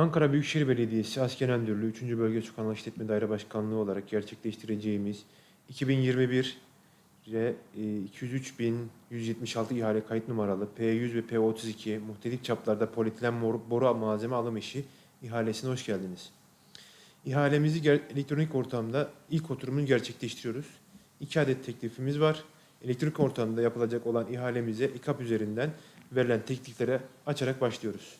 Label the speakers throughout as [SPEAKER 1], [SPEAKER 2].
[SPEAKER 1] Ankara Büyükşehir Belediyesi Asker Müdürlüğü 3. Bölge Kanalı İşletme Daire Başkanlığı olarak gerçekleştireceğimiz 2021 re- e, 203.176 ihale kayıt numaralı P100 ve P32 muhtelif çaplarda polietilen boru malzeme alım işi ihalesine hoş geldiniz. İhalemizi elektronik ortamda ilk oturumunu gerçekleştiriyoruz. İki adet teklifimiz var. Elektronik ortamda yapılacak olan ihalemize İKAP üzerinden verilen tekliflere açarak başlıyoruz.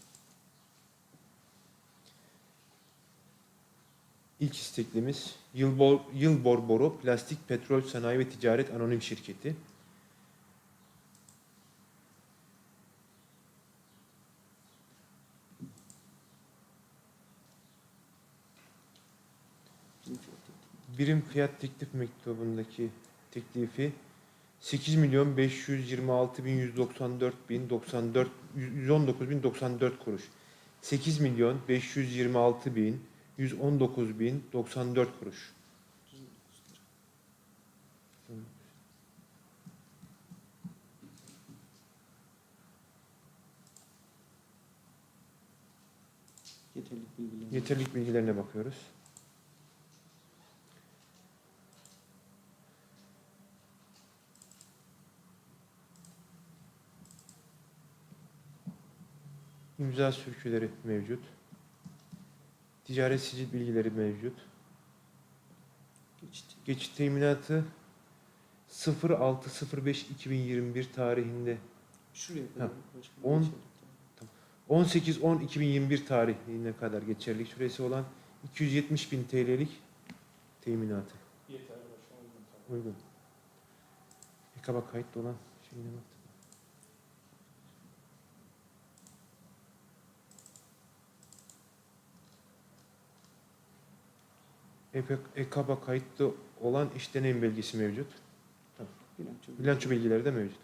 [SPEAKER 1] İlk isteklimiz Yılbor, Yılbor Boru Plastik Petrol Sanayi ve Ticaret Anonim Şirketi. Birim fiyat teklif mektubundaki teklifi 8 milyon 526 bin 194 bin 94 119 bin 94 kuruş. 8 milyon 526 bin 119 bin 94 kuruş.
[SPEAKER 2] Yeterlik bilgiler.
[SPEAKER 1] Yeterlik bilgilerine bakıyoruz. İmza sürküleri mevcut. Ticaret sicil bilgileri mevcut.
[SPEAKER 2] Geçti.
[SPEAKER 1] Geçit teminatı 06.05.2021 tarihinde
[SPEAKER 2] Şuraya kadar. başkanım,
[SPEAKER 1] on-
[SPEAKER 2] geçelim.
[SPEAKER 1] 18.10.2021 tarihine kadar geçerlilik süresi olan 270 bin TL'lik teminatı.
[SPEAKER 3] Yeter başkanım. uygun.
[SPEAKER 1] EKAB'a kayıtlı olan şeyine bak. EKAB'a kayıtlı olan iş deneyim belgesi mevcut.
[SPEAKER 2] Bilanço.
[SPEAKER 1] Bilanço bilgileri de mevcut.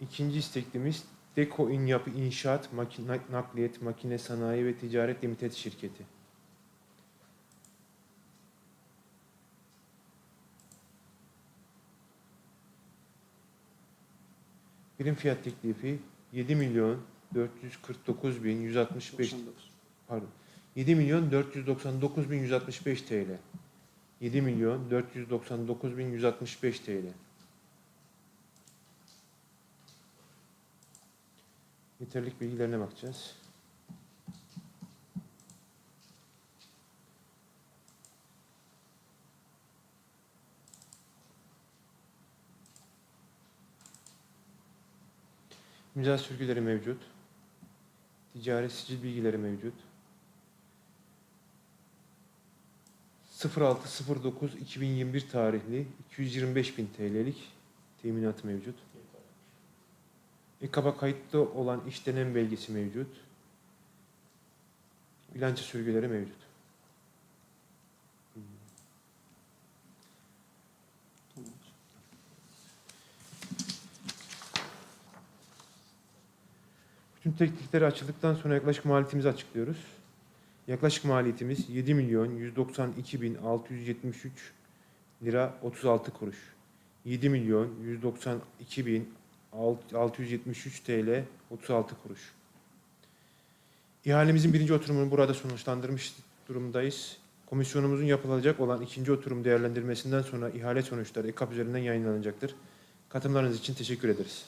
[SPEAKER 1] İkinci isteklimiz Deko İnyapı İnşaat Makine, Nakliyet Makine Sanayi ve Ticaret Limited Şirketi. Birim fiyat teklifi 7 milyon 449 bin 165
[SPEAKER 2] 99.
[SPEAKER 1] pardon 7 milyon 499 bin 165 TL. 7 milyon 499 bin 165 TL. Yeterlik bilgilerine bakacağız. İmza sürgüleri mevcut. Ticari sicil bilgileri mevcut. 06.09.2021 tarihli 225 bin TL'lik teminatı mevcut. İKAB'a kayıtlı olan iş denem belgesi mevcut. Bilanço sürgüleri mevcut. Bütün teklifleri açıldıktan sonra yaklaşık maliyetimizi açıklıyoruz. Yaklaşık maliyetimiz 7 milyon 192 bin 673 lira 36 kuruş. 7 milyon 192 bin 673 TL 36 kuruş. İhalemizin birinci oturumunu burada sonuçlandırmış durumdayız. Komisyonumuzun yapılacak olan ikinci oturum değerlendirmesinden sonra ihale sonuçları EKAP üzerinden yayınlanacaktır. Katılımlarınız için teşekkür ederiz.